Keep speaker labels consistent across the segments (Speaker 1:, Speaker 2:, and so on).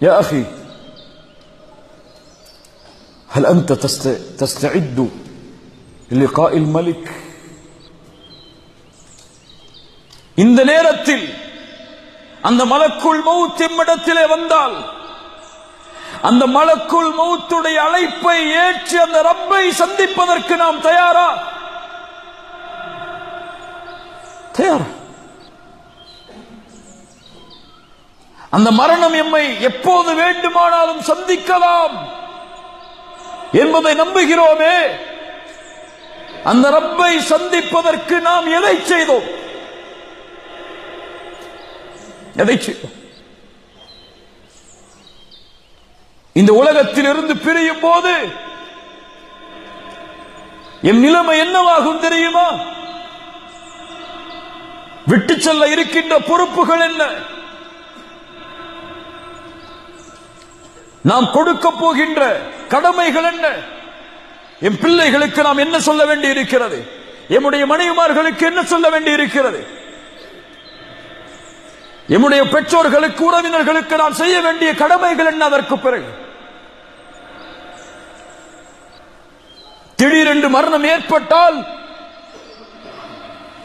Speaker 1: يا أخي هل أنت تست- تستعد للقاء الملك இந்த நேரத்தில் அந்த மலக்குள் மௌத் எம்மிடத்திலே வந்தால் அந்த மலக்குள் மௌத்துடைய அழைப்பை ஏற்று அந்த ரப்பை சந்திப்பதற்கு நாம் தயாரா தயாரா அந்த மரணம் எம்மை எப்போது வேண்டுமானாலும் சந்திக்கலாம் என்பதை நம்புகிறோமே. அந்த ரப்பை சந்திப்பதற்கு நாம் எதை செய்தோம்? எதை செய்தோம்? இந்த உலகத்தில் இருந்து பிரியும் போது என் நிலைமை என்னவாகும் தெரியுமா? விட்டு செல்ல இருக்கின்ற பொறுப்புகள் என்ன? நாம் கொடுக்க போகின்ற கடமைகள் என்ன? என் பிள்ளைகளுக்கு நாம் என்ன சொல்ல வேண்டி இருக்கிறது எம்முடைய மனைவிமார்களுக்கு என்ன சொல்ல வேண்டி இருக்கிறது எம்முடைய பெற்றோர்களுக்கு உறவினர்களுக்கு நாம் செய்ய வேண்டிய கடமைகள் என்ன அதற்கு பிறகு? திடீரென்று மரணம் ஏற்பட்டால்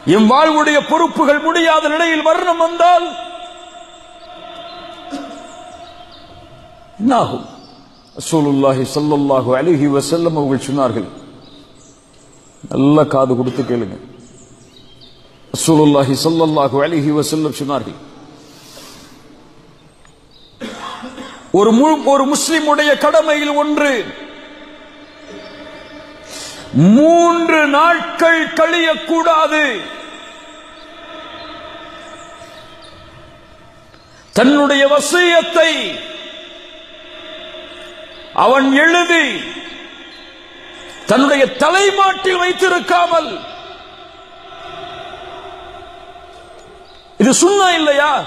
Speaker 1: எம் வாழ்வுடைய பொறுப்புகள் முடியாத நிலையில் மரணம் வந்தால் என்னாகும் சூலுல்லாஹி ஸல்லல்லாஹு அலைஹி வசல்லம் அவர்கள் சொன்னார்கள். நல்ல காது கொடுத்து கேளுங்க. சூலுல்லாஹி ஸல்லல்லாஹு அலைஹி வசல்லம் சொன்னார்கள். ஒரு மு- ஒரு முஸ்லிமுடைய கடமையில் ஒன்று. மூன்று நாட்கள் கழியக்கூடாது. தன்னுடைய வசியத்தை அவன் எழுதி தன்னுடைய தலைமாட்டில் வைத்திருக்காமல். இது சுண்ணா இல்லையா?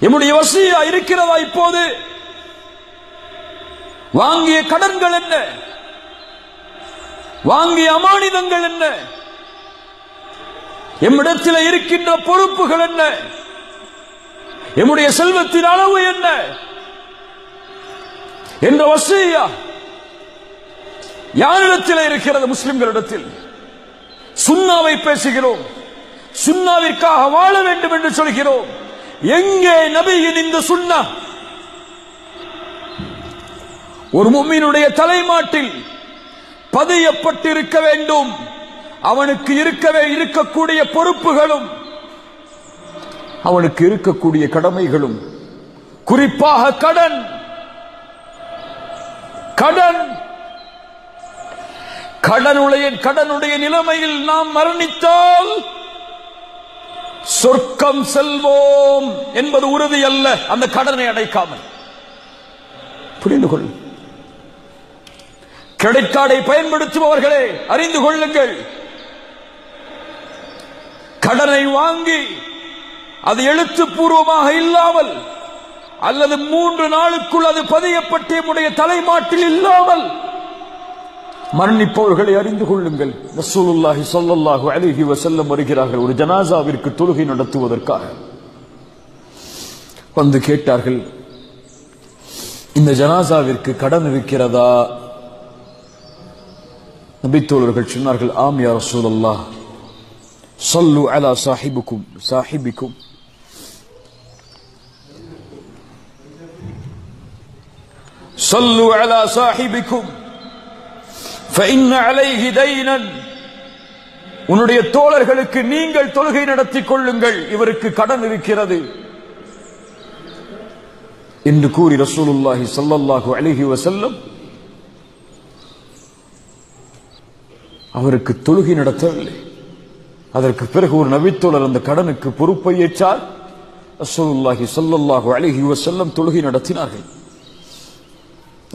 Speaker 1: என்னுடைய வசதியா இருக்கிறதா இப்போது? வாங்கிய கடன்கள் என்ன? வாங்கிய அமானிதங்கள் என்ன? எம்மிடத்தில் இருக்கின்ற பொறுப்புகள் என்ன? எம்முடைய செல்வத்தின் அளவு என்ன? என்ற வசதியா யாரிடத்தில் இருக்கிறது முஸ்லிம்களிடத்தில்? சுண்ணாவை பேசுகிறோம். சுண்ணாவிற்காக வாழ வேண்டும் என்று சொல்கிறோம். எங்கே நபியின் இந்த சுண்ணா ஒரு மும்மினுடைய தலைமாட்டில் பதியப்பட்டு இருக்க வேண்டும். அவனுக்கு இருக்கவே இருக்கக்கூடிய பொறுப்புகளும் அவனுக்கு இருக்கக்கூடிய கடமைகளும் குறிப்பாக கடன். கடன். கடனுடைய கடனுடைய நிலைமையில் நாம் மரணித்தால் சொர்க்கம் செல்வோம் என்பது உறுதி அல்ல அந்த கடனை அடைக்காமல். புரிந்து கொள். கிரெடிட் கார்டை பயன்படுத்துபவர்களே அறிந்து கொள்ளுங்கள். கடனை வாங்கி அது எழுத்துப்பூர்வமாக இல்லாமல் அல்லது மூன்று நாளுக்குள் அது பதியப்பட்ட உடைய தலைமாட்டில் இல்லாமல் மரணிப்பவர்களை அறிந்து கொள்ளுங்கள். ரசூலுல்லாஹி ஸல்லல்லாஹு அலைஹி வஸல்லம் வருகிறார்கள். ஒரு ஜனாசாவிற்கு தொழுகை நடத்துவதற்காக. வந்து கேட்டார்கள் இந்த ஜனாசாவிற்கு கடன் இருக்கிறதா? நபித்தோழர்கள் சொன்னார்கள் ஆம் யா ரசூலல்லாஹ் சொல்லு அலா சாஹிபுக்கும் சாஹிபிக்கும். صلوا على صاحبكم فإن عليه دينا உன்னுடைய தோழர்களுக்கு நீங்கள் தொழுகை நடத்திக் கொள்ளுங்கள் இவருக்கு கடன் இருக்கிறது என்று கூறி ரசூலுல்லாஹி ஸல்லல்லாஹு அலைஹி வஸல்லம் அவருக்கு தொழுகை நடத்தவில்லை அதற்கு பிறகு ஒரு நபித்தோழர் அந்த கடனுக்கு பொறுப்பை ஏற்றார் ரசூலுல்லாஹி ஸல்லல்லாஹு அலைஹி வஸல்லம் தொழுகை நடத்தினார்கள்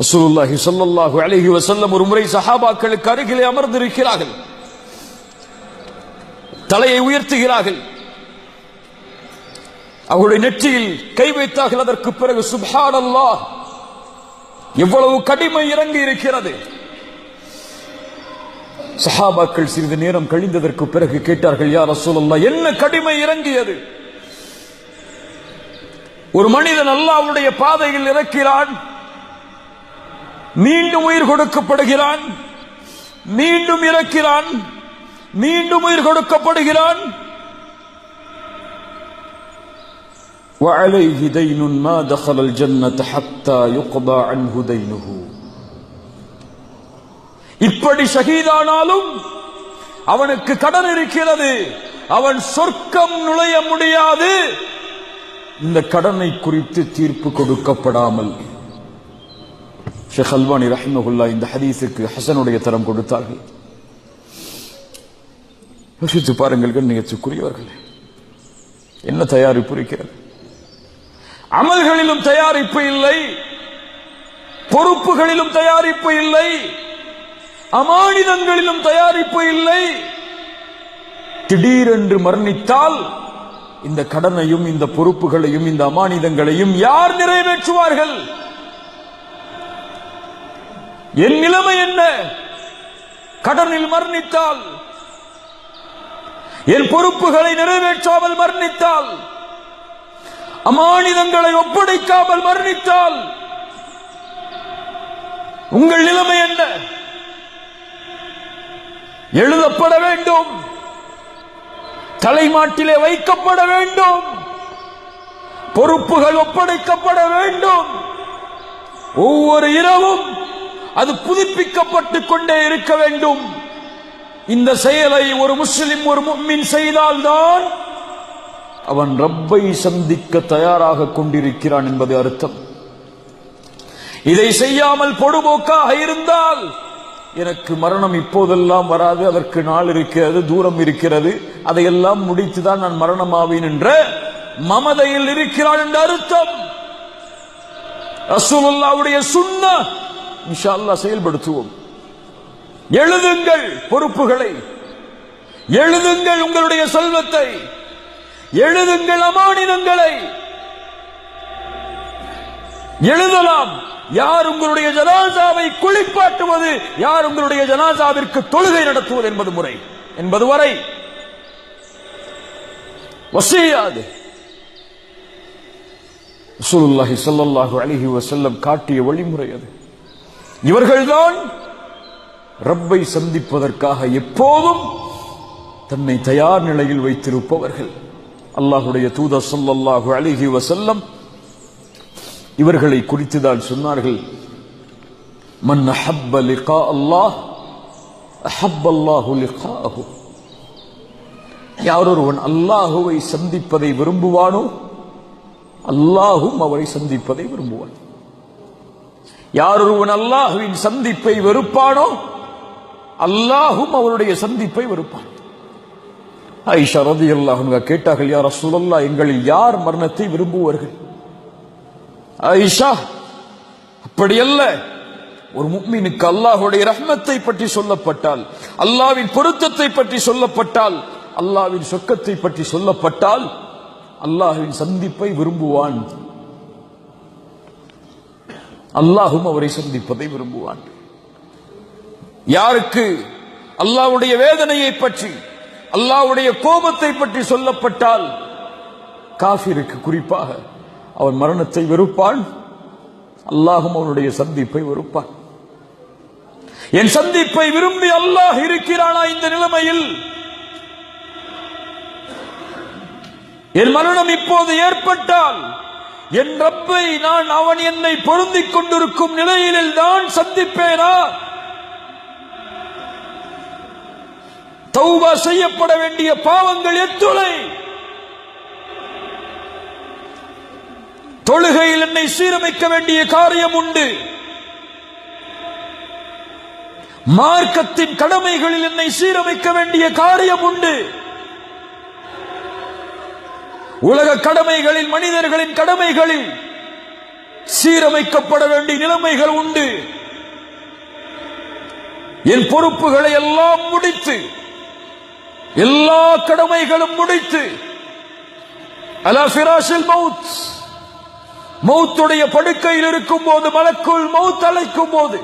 Speaker 1: ரசூலுல்லாஹி ஸல்லல்லாஹு அலைஹி வஸல்லம் ஒரு முறை சஹாபாக்களுக்கு அருகிலே அமர்ந்திருக்கிறார்கள். தலையை உயர்த்துகிறார்கள். அவருடைய நெற்றியில் கை வைத்தார்கள். அதற்கு பிறகு சுப்ஹான் அல்லாஹ் எவ்வளவு கடிமை இறங்கி இருக்கிறது. சஹாபாக்கள் சிறிது நேரம் கழிந்ததற்கு பிறகு கேட்டார்கள் யார் ரசூலுல்லாஹ் என்ன கடிமை இறங்கியது? ஒரு மனிதன் அல்லாஹ்வுடைய பாதையில் இறக்கிறான். மீண்டும் உயிர் கொடுக்கப்படுகிறான் மீண்டும் இறக்கிறான் மீண்டும் உயிர் கொடுக்கப்படுகிறான் وعليه دين ما دخل الجنة حتى يقضى عنه دينه இப்படி ஷஹீதானாலும் அவனுக்கு கடன் இருக்கிறது அவன் சொர்க்கம் நுழைய முடியாது இந்த கடனை குறித்து தீர்ப்பு கொடுக்கப்படாமல் ஷேக் அல்வானி ரஹிமகுல்லா இந்த ஹதீஸுக்கு ஹசனுடைய தரம் கொடுத்தார்கள். யோசித்து பாருங்கள் கண்ணியத்துக்குரியவர்களே. என்ன தயாரிப்பு இருக்கிறது? அமல்களிலும் தயாரிப்பு இல்லை. பொறுப்புகளிலும் தயாரிப்பு இல்லை. அமானிதங்களிலும் தயாரிப்பு இல்லை. திடீரென்று மரணித்தால் இந்த கடனையும் இந்த பொறுப்புகளையும் இந்த அமானிதங்களையும் யார் நிறைவேற்றுவார்கள்? என் நிலைமை என்ன? கடனில் மரணித்தால் என் பொறுப்புகளை நிறைவேற்றாமல் மரணித்தால் அமானிதங்களை ஒப்படைக்காமல் மரணித்தால் உங்கள் நிலைமை என்ன? எழுதப்பட வேண்டும். தலைமாட்டிலே வைக்கப்பட வேண்டும். பொறுப்புகள் ஒப்படைக்கப்பட வேண்டும். ஒவ்வொரு இரவும் அது புதுப்பிக்கப்பட்டுக் கொண்டே இருக்க வேண்டும். இந்த செயலை ஒரு முஸ்லிம் ஒரு மும்மின் செய்தால்தான் அவன் ரப்பை சந்திக்க தயாராக கொண்டிருக்கிறான் என்பது அர்த்தம். இதை செய்யாமல் பொடுபோக்காக இருந்தால் எனக்கு மரணம் இப்போதெல்லாம் வராது அதற்கு நாள் இருக்கிறது தூரம் இருக்கிறது அதையெல்லாம் முடித்துதான் நான் மரணமாவேன் என்ற மமதையில் இருக்கிறான் என்ற அர்த்தம். ரசூலுல்லாவுடைய சுண்ண இன்ஷால்லா செயல்படுத்துவோம். எழுதுங்கள் பொறுப்புகளை. எழுதுங்கள் உங்களுடைய செல்வத்தை. எழுதுங்கள் அமானினங்களை எழுதலாம். யார் உங்களுடைய ஜனாசாவை குளிப்பாட்டுவது யார் உங்களுடைய ஜனாசாவிற்கு தொழுகை நடத்துவது என்பது முறை. என்பது வரை. வசியாது. ரசூலுல்லாஹி ஸல்லல்லாஹு அலைஹி வஸல்லம் காட்டிய வழிமுறை அது. இவர்கள்தான் ரப்பை சந்திப்பதற்காக எப்போதும் தன்னை தயார் நிலையில் வைத்திருப்பவர்கள். அல்லாஹுடைய தூத ஸல்லல்லாஹு அழகி வசல்லம் இவர்களை குறித்துதான் சொன்னார்கள். மன் அஹப்ப லிகா அல்லாஹ் அஹப் அல்லாஹு லிகாஹு. யாரொருவன் அல்லாஹுவை சந்திப்பதை விரும்புவானோ அல்லாஹும் அவரை சந்திப்பதை விரும்புவான். யாரொருவன் அல்லாஹுவின் சந்திப்பை வெறுப்பானோ அல்லாஹும் அவருடைய சந்திப்பை வெறுப்பான். ஐஷா ரதி அல்லாஹுங்க கேட்டார்கள் யார் அசுலல்லா எங்களில் யார் மரணத்தை விரும்புவார்கள்? ஐஷா அப்படியல்ல. ஒரு முக்மீனுக்கு அல்லாஹுடைய ரஹ்மத்தை பற்றி சொல்லப்பட்டால் அல்லாவின் பொருத்தத்தை பற்றி சொல்லப்பட்டால் அல்லாவின் சொர்க்கத்தை பற்றி சொல்லப்பட்டால் அல்லாஹுவின் சந்திப்பை விரும்புவான். அல்லாஹும் அவரை சந்திப்பதை விரும்புவான் யாருக்கு? அல்லாவுடைய வேதனையை பற்றி அல்லாவுடைய கோபத்தை பற்றி சொல்லப்பட்டால் காஃபிருக்கு குறிப்பாக அவன் மரணத்தை வெறுப்பான் அல்லாஹும் அவனுடைய சந்திப்பை வெறுப்பான். என் சந்திப்பை விரும்பி அல்லாஹ் இருக்கிறானா இந்த நிலைமையில்? என் மரணம் இப்போது ஏற்பட்டால் என் ரப்பை நான் அவன் என்னை பொருந்திக் கொண்டிருக்கும் நிலையில் தான் சந்திப்பேனா? தௌபா செய்யப்பட வேண்டிய பாவங்கள் எத்துளை தொழுகையில் என்னை சீரமைக்க வேண்டிய காரியம் உண்டு. மார்க்கத்தின் கடமைகளில் என்னை சீரமைக்க வேண்டிய காரியம் உண்டு. உலக கடமைகளில் மனிதர்களின் கடமைகளில் சீரமைக்கப்பட வேண்டிய நிலைமைகள் உண்டு. என் பொறுப்புகளை எல்லாம் முடித்து எல்லா கடமைகளும் முடித்து அலா ஃபிராஷில் மவுத் மௌத்துடைய படுக்கையில் இருக்கும் போது மலக்குள் மௌத் அழைக்கும் போது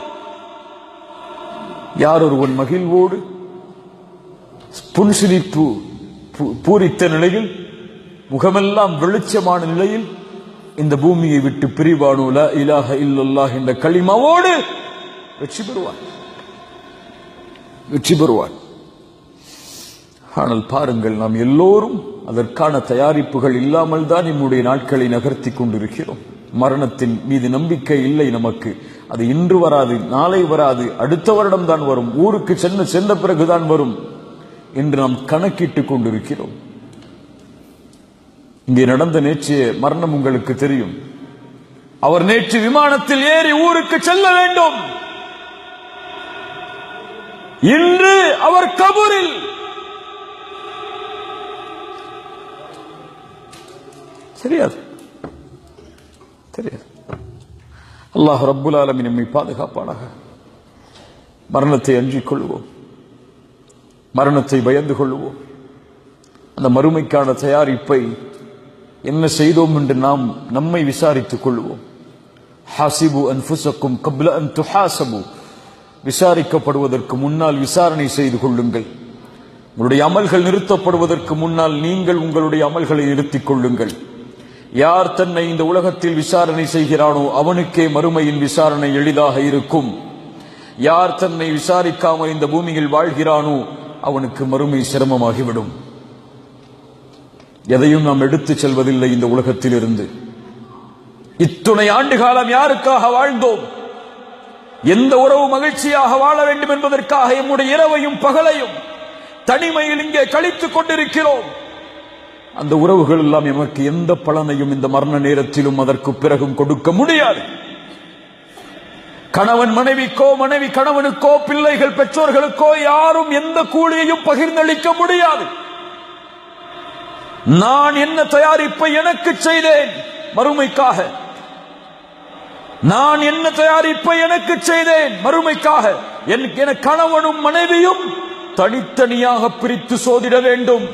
Speaker 1: யார் ஒருவன் மகிழ்வோடு புன்சிரிப்பு பூ- பூரித்த நிலையில் முகமெல்லாம் வெளிச்சமான நிலையில் இந்த பூமியை விட்டு பிரிவானு இலாக இல்லல்லாஹ் என்ற களிமாவோடு வெற்றி பெறுவான். வெற்றி பெறுவான். ஆனால் பாருங்கள் நாம் எல்லோரும் அதற்கான தயாரிப்புகள் இல்லாமல் தான் நம்முடைய நாட்களை நகர்த்தி கொண்டிருக்கிறோம். மரணத்தின் மீது நம்பிக்கை இல்லை நமக்கு. அது இன்று வராது நாளை வராது அடுத்த வருடம் தான் வரும் ஊருக்கு சென்று சென்ற பிறகுதான் வரும் என்று நாம் கணக்கிட்டுக் கொண்டிருக்கிறோம். இங்கே நடந்த நேற்றைய மரணம் உங்களுக்கு தெரியும். அவர் நேற்று விமானத்தில் ஏறி ஊருக்கு செல்ல வேண்டும். இன்று அவர் கபூரில். தெரியாது. தெரியாது. அல்லாஹ் ரப்புல் ஆலமி நம்மை பாதுகாப்பானாக. மரணத்தை அஞ்சிக் கொள்வோம். மரணத்தை பயந்து கொள்வோம். அந்த மறுமைக்கான தயாரிப்பை என்ன செய்தோம் என்று நாம் நம்மை விசாரித்துக் கொள்வோம். ஹாசிபு அன்புசக்கும் கப்ல அன் துஹாசபு. விசாரிக்கப்படுவதற்கு முன்னால் விசாரணை செய்து கொள்ளுங்கள். உங்களுடைய அமல்கள் நிறுத்தப்படுவதற்கு முன்னால் நீங்கள் உங்களுடைய அமல்களை நிறுத்திக் கொள்ளுங்கள். யார் தன்னை இந்த உலகத்தில் விசாரணை செய்கிறானோ அவனுக்கே மறுமையின் விசாரணை எளிதாக இருக்கும். யார் தன்னை விசாரிக்காமல் இந்த பூமியில் வாழ்கிறானோ அவனுக்கு மறுமை சிரமமாகிவிடும். எதையும் நாம் எடுத்துச் செல்வதில்லை இந்த உலகத்தில் இருந்து இத்துணை ஆண்டு காலம் யாருக்காக வாழ்ந்தோம்? எந்த உறவு மகிழ்ச்சியாக வாழ வேண்டும் என்பதற்காக எம்முடைய இரவையும் பகலையும் தனிமையில் இங்கே கழித்துக் கொண்டிருக்கிறோம். அந்த உறவுகள் எல்லாம் எமக்கு எந்த பலனையும் இந்த மரண நேரத்திலும் அதற்கு பிறகும் கொடுக்க முடியாது. கணவன் மனைவிக்கோ மனைவி கணவனுக்கோ பிள்ளைகள் பெற்றோர்களுக்கோ யாரும் எந்த கூலியையும் பகிர்ந்தளிக்க முடியாது. நான் என்ன தயாரிப்பை எனக்கு செய்தேன்? மறுமைக்காக. நான் என்ன தயாரிப்பை எனக்கு செய்தேன்? மறுமைக்காக. என் என கணவனும் மனைவியும் தனித்தனியாக பிரித்து சோதிட வேண்டும்.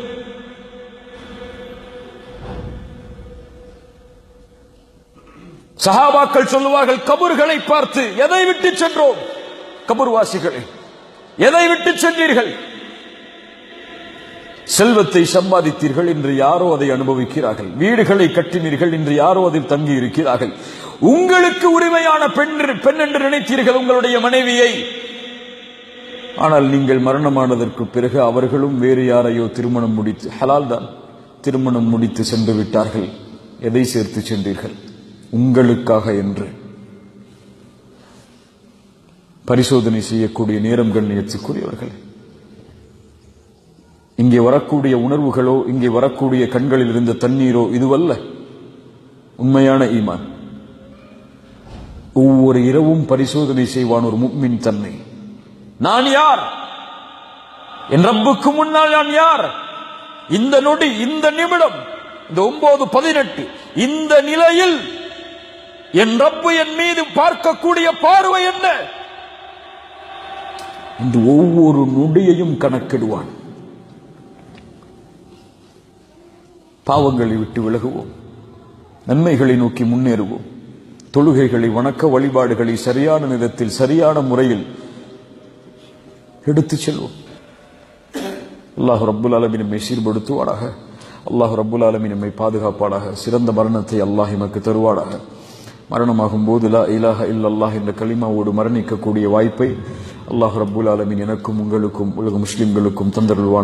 Speaker 1: சஹாபாக்கள் சொல்லுவார்கள் கபர்களை பார்த்து எதை விட்டு சென்றோம்? கபர்வாசிகளே எதை விட்டு சென்றீர்கள்? செல்வத்தை சம்பாதித்தீர்கள் இன்று யாரோ அதை அனுபவிக்கிறார்கள். வீடுகளை கட்டினீர்கள் இன்று யாரோ அதில் தங்கி இருக்கிறார்கள் உங்களுக்கு உரிமையான பெண் பெண் என்று நினைத்தீர்கள் உங்களுடைய மனைவியை. ஆனால் நீங்கள் மரணமானதற்கு பிறகு அவர்களும் வேறு யாரையோ திருமணம் முடித்து ஹலால் தான் திருமணம் முடித்து சென்று விட்டார்கள். எதை சேர்த்து சென்றீர்கள்? உங்களுக்காக என்று. பரிசோதனை செய்யக்கூடிய நேரம் கண்ணியத்துக்குரியவர்களே இங்கே வரக்கூடிய உணர்வுகளோ இங்கே வரக்கூடிய கண்களில் இருந்த தண்ணீரோ இதுவல்ல. உண்மையான ஈமான். ஒவ்வொரு இரவும் பரிசோதனை செய்வான் ஒரு முக்மின் தன்னை. நான் யார்? என் ரப்புக்கு முன்னால் நான் யார்? இந்த நொடி இந்த நிமிடம் இந்த ஒன்பது பதினெட்டு இந்த நிலையில் என் ரப்பு என் மீது பார்க்கக்கூடிய பார்வை என்ன? இந்த ஒவ்வொரு நொடியையும் கணக்கிடுவான். பாவங்களை விட்டு விலகுவோம். நன்மைகளை நோக்கி முன்னேறுவோம். தொழுகைகளை வணக்க வழிபாடுகளை சரியான நேரத்தில் சரியான முறையில் எடுத்துச் செல்வோம். அல்லாஹ் ரப்புல் ஆலமீன் நம்மை சீர்படுத்துவாடாக அல்லாஹ் ரப்புல் ஆலமீன் நம்மை பாதுகாப்பாடாக சிறந்த மரணத்தை அல்லாஹ் எமக்கு தருவாடாக மரணமாகும் போது லா இலாக இல்லல்லாஹ் என்ற கலிமாவோடு மரணிக்கக்கூடிய வாய்ப்பை அல்லாஹ் ரப்புல் ஆலமீன் எனக்கும் உங்களுக்கும் உலக முஸ்லிம்களுக்கும் தந்தருள்வானா